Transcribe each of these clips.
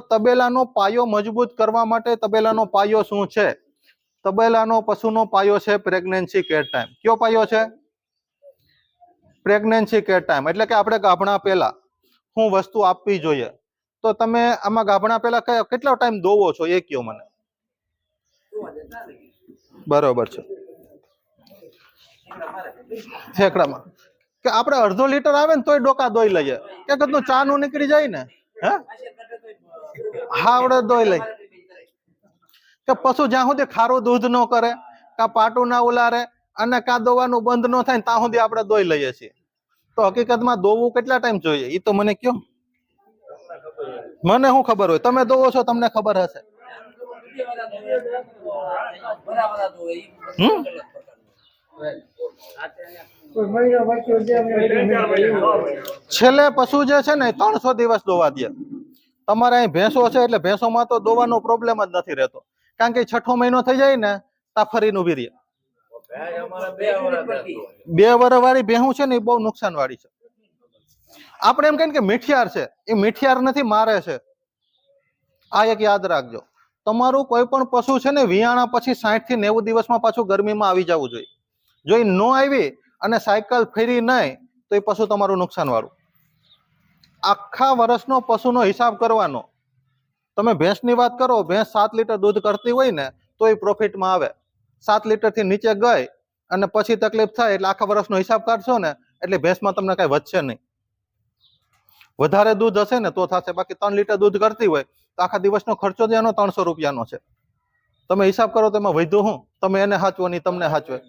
તબેલાનો પાયો મજબૂત કરવા માટે તબેલાનો પાયો શું છે? તબેલાનો પશુનો પાયો છે પ્રેગ્નન્સી કેર ટાઈમ કયો પાયો છે? પ્રેગ્નન્સી કેર ટાઈમ એટલે કે આપણે ગાભણા પહેલા શું વસ્તુ આપવી જોઈએ. તો તમે આમાં ગાભણા પહેલા કયા, કેટલો ટાઈમ દોવો છો એ કયો મને? બરોબર છે. ફેકડામાં કે આપણે અડધો લીટર આવે ને તોય ડોકા દોઈ લઈએ. કે કદનું ચા નું નીકળી જાય ને? હે? હા આવડે દોઈ લઈ કે પશુ જ્યાં સુધી ખારું દૂધ ન કરે, કા પાટું ના ઉલારે અને કા દોવાનું બંધ ન થાય ત્યાં સુધી આપણે દોઈ લઈએ છીએ. તો હકીકતમાં દોવું કેટલા ટાઈમ જોઈએ? એ તો મને કયો. મને શું ખબર હોય? તમે દોવો છો, તમને ખબર હશે. હમ? છેલ્લે પશુ જે છે ને ત્રણસો દિવસ દોવા દે. તમારે અહીં ભેંસો છે એટલે ભેંસોમાં તો દોવાનો પ્રોબ્લેમ જ નથી રહેતો. કારણ કે છઠ્ઠો મહિનો થઈ જાય ને તાફરીનું ફરીને ઊભી રહે બે વર વાળી ભેહું છે ને, એ બહુ નુકસાન વાળી છે. આપણે એમ કહીએ કે મીઠિયાર છે. એ મીઠિયાર નથી, મારે છે. આ એક યાદ રાખજો. તમારું કોઈ પણ પશુ છે ને, વિયાણા પછી સાઠથી નેવું દિવસમાં પાછું ગરમીમાં આવી જવું જોઈએ. જો એ ન આવી અને સાયકલ ફેરી નહીં, તો એ પશુ તમારું નુકસાન વાળું આખા વર્ષનો પશુનો હિસાબ કરવાનો. તમે ભેંસની વાત કરો, ભેંસ સાત લીટર દૂધ કરતી હોય ને તો એ પ્રોફિટમાં આવે. સાત લીટરથી નીચે ગઈ અને પછી તકલીફ થાય એટલે આખા વર્ષનો હિસાબ કાઢશો ને, એટલે ભેંસમાં તમને કાંઈ વધશે નહીં. વધારે દૂધ હશે ને, તો થશે. બાકી ત્રણ લીટર દૂધ કરતી હોય, તો આખા દિવસનો ખર્ચો જ એનો ત્રણસો રૂપિયાનો છે. તમે હિસાબ કરો તો એમાં વધુ હું? તમે એને હાચવો નહીં તમને હાચવે.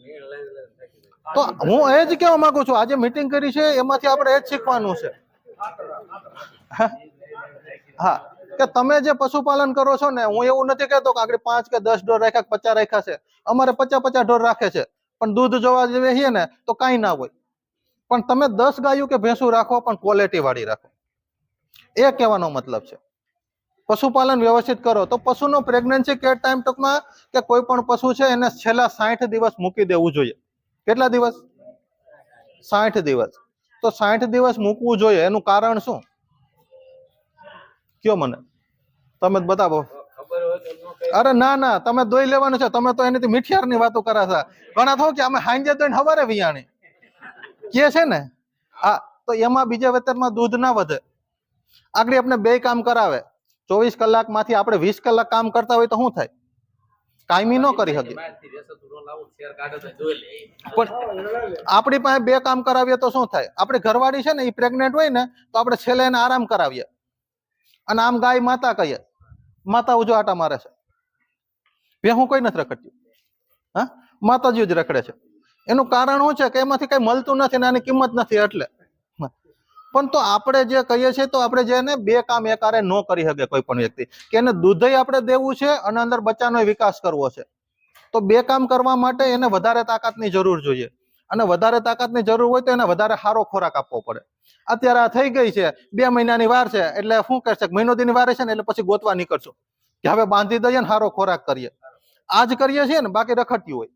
તો હું એ જ કહેવા માંગુ છું, આજે મિટિંગ કરી છે, એમાંથી આપણે એ જ શીખવાનું છે. હા? કે તમે જે પશુપાલન કરો છો ને, હું એવું નથી કહેતો કે આગળ પાંચ કે દસ ઢોર રાખ્યા પચાસ રાખ્યા છે. અમારે પચાસ પચાસ ઢોર રાખે છે. પણ દૂધ જોવા જઈએ ને, તો કાંઈ ના હોય. પણ તમે દસ ગાયું કે ભેંસું રાખો, પણ ક્વોલિટી વાળી રાખો. એ કહેવાનો મતલબ છે. પશુપાલન વ્યવસ્થિત કરો. તો પશુનો પ્રેગ્નન્સી કેર ટાઈમ ટૂંકમાં કે કોઈ પણ પશુ છે, એને છેલ્લા સાઠ દિવસ મૂકી દેવું જોઈએ. કેટલા દિવસ? સાઠ દિવસ. તો સાઠ દિવસ મૂકવું જોઈએ, એનું કારણ શું? કયો મને? તમે બતાવો. અરે ના ના, તમે દોઈ લેવાનું છે, તમે તો એની મીઠિયારની વાતો કરા છે. ઘણા થો કે અમે હાંજે દોઈને હવારે વિયાણી. કે છે ને? હા, તો એમાં બીજા વેતરમાં દૂધ ના વધે. આગળ આપણે બે કામ કરાવે. ચોવીસ કલાકમાંથી આપણે વીસ કલાક કામ કરતા હોય તો શું થાય? કાયમી ન કરી હતી પણ આપણી પાસે બે કામ કરાવીએ તો શું થાય? આપણી ઘરવાળી છે ને એ પ્રેગ્નેન્ટ હોય ને તો આપણે છેલ્લે એને આરામ કરાવીએ. અને આમ ગાય માતા કહીએ. માતા ઉજો આટા મારે છે. બે હું કોઈ નથી રખડતી. હા? માતાજી જ રખડે છે. એનું કારણ શું છે કે એમાંથી કઈ મળતું નથી ને આની કિંમત નથી એટલે. પણ તો આપણે જે કહીએ છીએ તો આપણે જેને બે કામ એકારે ન કરી શકે કોઈ પણ વ્યક્તિ. કે એને દૂધય આપણે દેવું છે અને અંદર બચ્ચાનો વિકાસ કરવો છે. તો બે કામ કરવા માટે એને વધારે તાકાતની જરૂર જોઈએ. અને વધારે તાકાતની જરૂર હોય તો એને વધારે સારો ખોરાક આપવો પડે. અત્યારે આ થઈ ગઈ છે. બે મહિનાની વાર છે. એટલે શું કરશે? મહિનો દિન વાર છે ને એટલે પછી ગોતવા નીકળશું. કે હવે બાંધી દઈએ ને સારો ખોરાક કરીએ. આજ કરીએ છીએ ને બાકી રખડતી હોય.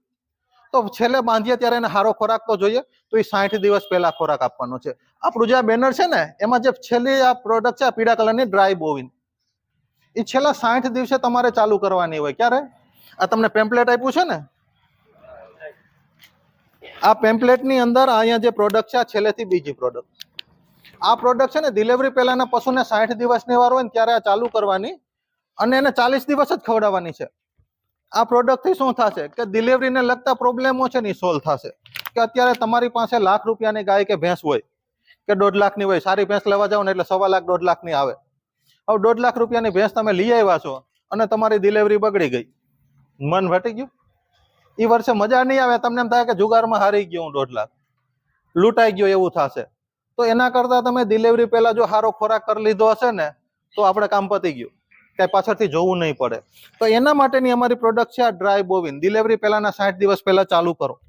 તો છેલ્લે બાંધીએ ત્યારે એને સારો ખોરાક તો જોઈએ. તો એ સાઠ દિવસ પહેલા ખોરાક આપવાનો છે. આપણું જે આ બેનર છે ને, એમાં જે છેલ્લી આ પ્રોડક્ટ છે આ પીળા કલરની ડ્રાય બોવિન એ છેલ્લા સાઠ દિવસે તમારે ચાલુ કરવાની હોય. ક્યારે? આ તમને પેમ્પલેટ આપ્યું છે ને? આ પેમ્પલેટની અંદર અહીંયા જે પ્રોડક્ટ છે, આ છેલ્લેથી બીજી પ્રોડક્ટ આ પ્રોડક્ટ છે ને ડિલિવરી પહેલાના પશુને સાઠ દિવસની વાર હોય ને ત્યારે આ ચાલુ કરવાની. અને એને ચાલીસ દિવસ જ ખવડાવવાની છે. આ પ્રોડક્ટથી શું થશે? કે ડિલિવરીને લગતા પ્રોબ્લેમો છે ને સોલ્વ થશે. કે અત્યારે તમારી પાસે લાખ રૂપિયાની ગાય કે ભેંસ હોય, કે દોઢ લાખની હોય, સારી ભેંસ લેવા જાવ ને એટલે સવા લાખ, દોઢ લાખની આવે. હવે દોઢ લાખ રૂપિયાની ભેંસ તમે લઈ આવ્યા છો અને તમારી ડિલિવરી બગડી ગઈ. મન ભટી ગયું? એ વર્ષે મજા નહીં આવે, તમને એમ થાય કે જુગારમાં હારી ગયો હું દોઢ લાખ. લૂંટાઈ ગયો એવું થશે. તો એના કરતાં તમે ડિલિવરી પહેલાં જો સારો ખોરાક કરી લીધો હશે ને, તો આપણે કામ પતી ગયું. કઈ પાછળથી જોવું નહીં પડે. તો એના માટેની અમારી પ્રોડક્ટ છે આ ડ્રાય બોવિન ડિલિવરી પહેલાના સાઠ દિવસ પહેલા ચાલુ કરો.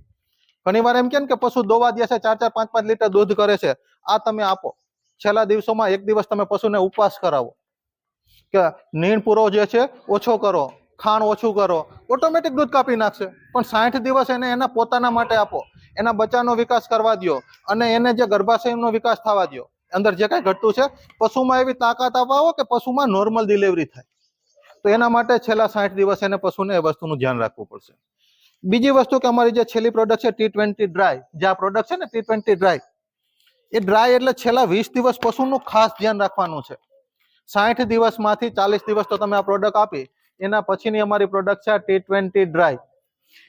ઘણી વાર એમ કે પશુ દોવા દે છે, ચાર ચાર, પાંચ પાંચ લીટર દૂધ કરે છે. આ તમે આપો. છેલ્લા દિવસોમાં એક દિવસ તમે પશુને ઉપવાસ કરાવો. કે નીણ પૂરો જે છે, ઓછો કરો. ખાણ ઓછું કરો. ઓટોમેટિક દૂધ કાપી નાખશે. પણ સાઠ દિવસ એને એના પોતાના માટે આપો. એના બચ્ચાનો વિકાસ કરવા દ્યો. અને એને જે ગર્ભાશયનો વિકાસ થવા દ્યો. અંદર જે કાંઈ ઘટતું છે, પશુમાં એવી તાકાત અપાવો કે પશુમાં નોર્મલ ડિલિવરી થાય. તો એના માટે છેલ્લા સાઠ દિવસ એને પશુને એ વસ્તુનું ધ્યાન રાખવું પડશે. બીજી વસ્તુ કે અમારી જે છેલ્લી પ્રોડક્ટ છે ટી ટ્વેન્ટી ડ્રાય જે આ પ્રોડક્ટ છે ને ટી ટ્વેન્ટી ડ્રાય એ ડ્રાય એટલે છેલ્લા વીસ દિવસ પશુનું ખાસ ધ્યાન રાખવાનું છે. સાઠ દિવસમાંથી ચાલીસ દિવસ તો તમે આ પ્રોડક્ટ આપી, એના પછીની અમારી પ્રોડક્ટ છે ટી ટ્વેન્ટી ડ્રાય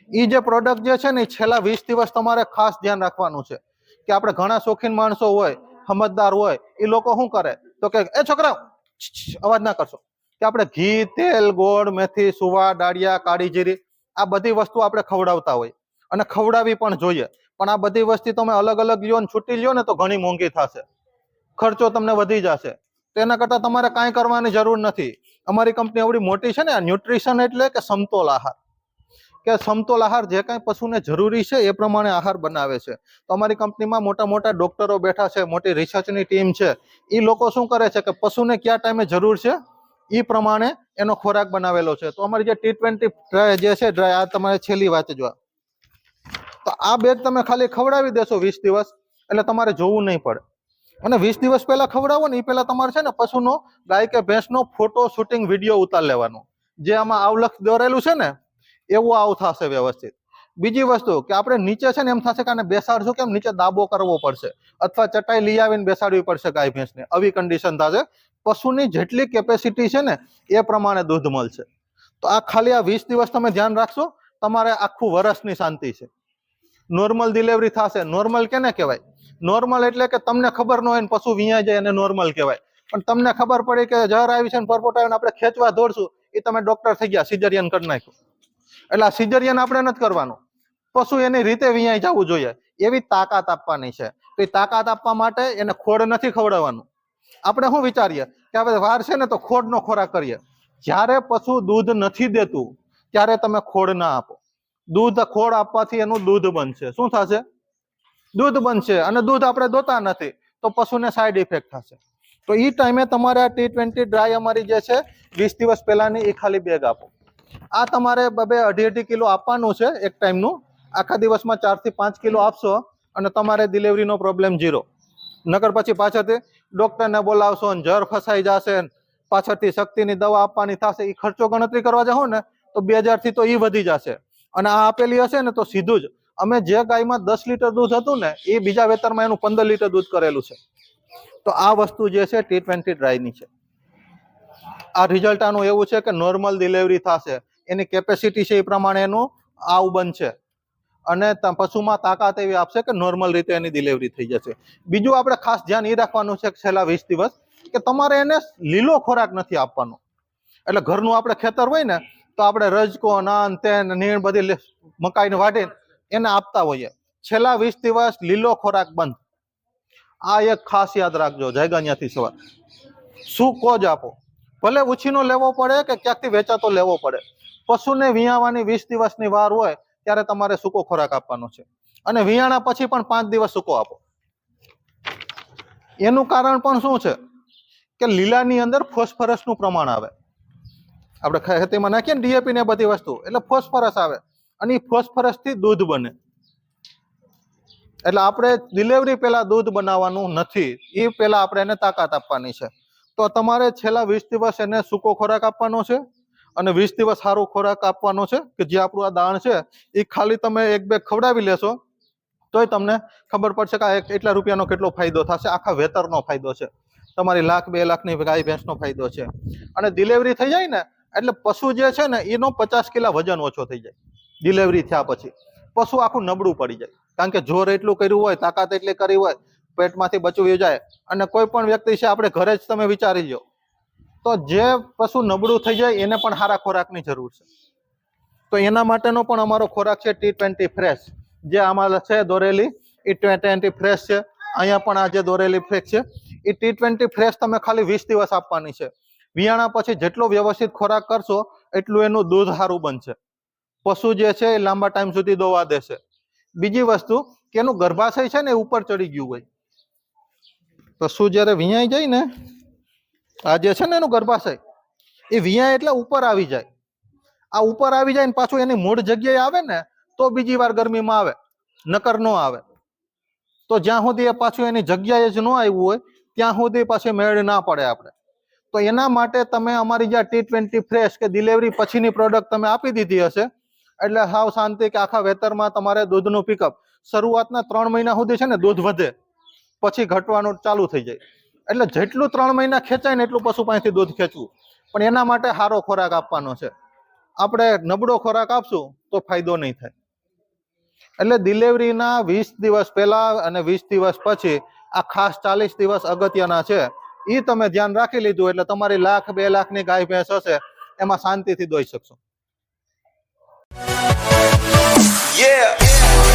એ જે પ્રોડક્ટ જે છે ને છેલ્લા વીસ દિવસ તમારે ખાસ ધ્યાન રાખવાનું છે. કે આપણે ઘણા શોખીન માણસો હોય સમજદાર હોય, એ લોકો શું કરે? તો કે, એ છોકરા અવાજ ના કરશો. કે આપણે ઘી, તેલ, ગોળ, મેથી, સુવા, ડાળિયા, કાળી જીરી, આ બધી વસ્તુ આપણે ખવડાવતા હોય અને ખવડાવી પણ જોઈએ. પણ આ બધી વસ્તુ તમે અલગ અલગ લ્યો ને છૂટી લ્યો ને તો ઘણી મોંઘી થશે. ખર્ચો તમને વધી જશે. તો એના કરતાં તમારે કાંઈ કરવાની જરૂર નથી. અમારી કંપની એવડી મોટી છે ને ન્યુટ્રિશન એટલે કે સમતોલ આહાર. કે સમતોલ આહાર જે કાંઈ પશુને જરૂરી છે એ પ્રમાણે આહાર બનાવે છે. તો અમારી કંપનીમાં મોટા મોટા ડોક્ટરો બેઠા છે, મોટી રિસર્ચની ટીમ છે. એ લોકો શું કરે છે કે પશુને કયા ટાઈમે જરૂર છે એ પ્રમાણે એનો ખોરાક બનાવેલો છે. તો અમારી જે ટી ટ્વેન્ટી ડ્રાય જે છે, ડ્રાય, આ તમારે છેલ્લી વાત જો તો આ બેગ તમે ખાલી ખવડાવી દેશો વીસ દિવસ, એટલે તમારે જોવું નહીં પડે. અને વીસ દિવસ પહેલા ખવડાવો ને એ પહેલા તમારે છે ને પશુનો, ગાય કે ભેંસનો ફોટો શૂટિંગ વીડિયો ઉતાર લેવાનો. જે આમાં આવલક્ષ દોરેલું છે ને એવું આવું થશે વ્યવસ્થિત. બીજી વસ્તુ કે આપણે નીચે છે ને એમ થશે કે આને બેસાડશું કેમ? નીચે દાબો કરવો પડશે. અથવા ચટાઈ લઈ આવીને બેસાડવી પડશે ગાય ભેંસને આવી કન્ડિશન થશે. પશુની જેટલી કેપેસિટી છે ને, એ પ્રમાણે દૂધ મળશે. તો આ ખાલી આ વીસ દિવસ તમે ધ્યાન રાખશો, તમારે આખું વર્ષની શાંતિ છે. નોર્મલ ડિલિવરી થશે. નોર્મલ કેને કહેવાય? નોર્મલ એટલે કે તમને ખબર ન હોય ને પશુ વિયા જાય એને નોર્મલ કહેવાય. પણ તમને ખબર પડી કે જર આવી છે ને પરપોટ આવીને આપણે ખેંચવા દોડશું, એ તમે ડોક્ટર થઈ ગયા સિઝરિયન કરી નાખ્યું. એટલે આ સિઝરિયન આપણે નથી કરવાનું. પશુ એની રીતે વિયાઈ જવું જોઈએ. એવી તાકાત આપવાની છે. તો એ તાકાત આપવા માટે એને ખોડ નથી ખવડાવવાનું. આપણે શું વિચારીએ કે આપણે વાર છે ને તો ખોડનો ખોરાક કરીએ. જ્યારે પશુ દૂધ નથી દેતું, ત્યારે તમે ખોડ ના આપો. દૂધ ખોડ આપવાથી એનું દૂધ બનશે. શું થશે? દૂધ બનશે અને દૂધ આપણે દોતા નથી, તો પશુને સાઈડ ઇફેક્ટ થશે. તો એ ટાઈમે તમારે આ ટી ટ્વેન્ટી ડ્રાય અમારી જે છે, વીસ દિવસ પહેલાની એ ખાલી બેગ આપો. આ તમારે બબે અઢી અઢી કિલો આપવાનું છે એક ટાઈમનું. આખા દિવસમાં ચારથી પાંચ કિલો આપશો અને તમારે ડિલિવરીનો પ્રોબ્લેમ ઝીરો. નકર પછી પાછળથી ડૉક્ટરને બોલાવશો ને જર ફસાઈ જશે પાછળથી શક્તિની દવા આપવાની થશે. એ ખર્ચો ગણતરી કરવા જાઓ ને તો બે હજારથી તો એ વધી જશે. અને આ આપેલી હશે ને તો સીધું જ. અમે જે ગાયમાં દસ લીટર દૂધ હતું ને એ બીજા વેતરમાં એનું પંદર લીટર દૂધ કરેલું છે. તો આ વસ્તુ જે છે ટી ટ્વેન્ટી ડ્રાયની છે. આ રિઝલ્ટ આનું એવું છે કે નોર્મલ ડિલિવરી થશે. એની કેપેસિટી છે એ પ્રમાણે એનું આવ બનશે. અને પશુમાં તાકાત એવી આપશે કે નોર્મલ રીતે એની ડિલિવરી થઈ જશે. બીજું આપણે ખાસ ધ્યાન એ રાખવાનું છે છેલ્લા વીસ દિવસ કે તમારે એને લીલો ખોરાક નથી આપવાનો. એટલે ઘરનું આપણે ખેતર હોય ને, તો આપણે રજકો, નાન, તેન, નીણ બધી મકાઈને વાટીને એને આપતા હોઈએ. છેલ્લા વીસ દિવસ લીલો ખોરાક બંધ. આ એક ખાસ યાદ રાખજો. જયગાન્યાથી સવાર. શું કોજ આપો? ભલે ઉછીનો લેવો પડે કે ક્યાંકથી વેચાતો લેવો પડે. પશુને વિયાવાની વીસ દિવસની વાર હોય ત્યારે તમારે સૂકો ખોરાક આપવાનો છે. અને વિયાણા પછી પણ પાંચ દિવસ સૂકો આપો. એનું કારણ પણ શું છે? કે લીલાની અંદર ફોસ્ફરસનું પ્રમાણ આવે. આપણે ખેતીમાં નાખીએ ને ડીએપી ને બધી વસ્તુ. એટલે ફોસ્ફરસ આવે. અને એ ફોસ્ફરસથી દૂધ બને. એટલે આપણે ડિલિવરી પહેલાં દૂધ બનાવવાનું નથી. એ પહેલાં આપણે એને તાકાત આપવાની છે. તો તમારે છેલ્લા વીસ દિવસ એને સૂકો ખોરાક આપવાનો છે અને વીસ દિવસ સારો ખોરાક આપવાનો છે કે જે આપણું આ દાણ છે, એ ખાલી તમે એક બે ખવડાવી લેશો, તોય તમને ખબર પડશે કે આ એટલા રૂપિયાનો કેટલો ફાયદો થશે, આખા વેતરનો ફાયદો છે. તમારી લાખ, બે લાખની ગાય ભેંસનો ફાયદો છે. અને ડિલિવરી થઈ જાય ને, એટલે પશુ જે છે ને, એનો પચાસ કિલા વજન ઓછો થઈ જાય. ડિલિવરી થયા પછી. પશુ આખું નબળું પડી જાય. કારણ કે જોર એટલું કર્યું હોય, તાકાત એટલી કરી હોય પેટમાંથી બચવું જાય અને કોઈ પણ વ્યક્તિ છે, આપણે ઘરે જ તમે વિચારી લો તો જે પશુ નબળું થઈ જાય, એને પણ સારા ખોરાકની જરૂર છે. તો એના માટેનો પણ અમારો ખોરાક છે ટી ટ્વેન્ટી ફ્રેશ જે આમાં છે દોરેલી, એ ટ્વેન્ટી ફ્રેશ છે. અહીંયા પણ આ જે દોરેલી ફ્રેશ છે, એ ટી ટ્વેન્ટી ફ્રેશ તમે ખાલી વીસ દિવસ આપવાની છે. વિયાણા પછી જેટલો વ્યવસ્થિત ખોરાક કરશો, એટલું એનું દૂધ સારું બનશે. પશુ જે છે, એ લાંબા ટાઈમ સુધી દોવા દેશે. બીજી વસ્તુ, કે એનું ગર્ભાશય છે ને ઉપર ચડી ગયું હોય. પશુ જ્યારે વિયાઈ જાય ને, આ જે છે ને એનું ગર્ભાશય, એ વિયાય એટલે ઉપર આવી જાય. આ ઉપર આવી જાય ને પાછું એની મૂળ જગ્યાએ આવે ને, તો બીજી વાર ગરમીમાં આવે, નકર ન આવે. તો જ્યાં સુધી એ પાછું એની જગ્યાએ જ ન આવ્યું હોય, ત્યાં સુધી પાછી મેળ ના પડે આપણે. તો એના માટે તમે અમારી જે ટી ટ્વેન્ટી ફ્રેશ કે ડિલિવરી પછીની પ્રોડક્ટ તમે આપી દીધી હશે, એટલે હાવ શાંતિ કે આખા વેતરમાં તમારે દૂધનું પિકઅપ શરૂઆતના ત્રણ મહિના સુધી છે ને દૂધ વધે. પછી ઘટવાનું ચાલુ થઈ જાય. એટલે જેટલું ત્રણ મહિના ખેંચાય ને એટલું પશુ પાસેથી દૂધ ખેંચવું. પણ એના માટે સારો ખોરાક આપવાનો છે. આપણે નબળો ખોરાક આપશું તો ફાયદો નહીં થાય. એટલે ડિલિવરીના વીસ દિવસ પહેલા અને વીસ દિવસ પછી આ ખાસ ચાલીસ દિવસ અગત્યના છે. એ તમે ધ્યાન રાખી લીધું એટલે તમારી લાખ, બે લાખની ગાય, ભેંસ હશે, એમાં શાંતિથી દોઈ શકશો. Yeah.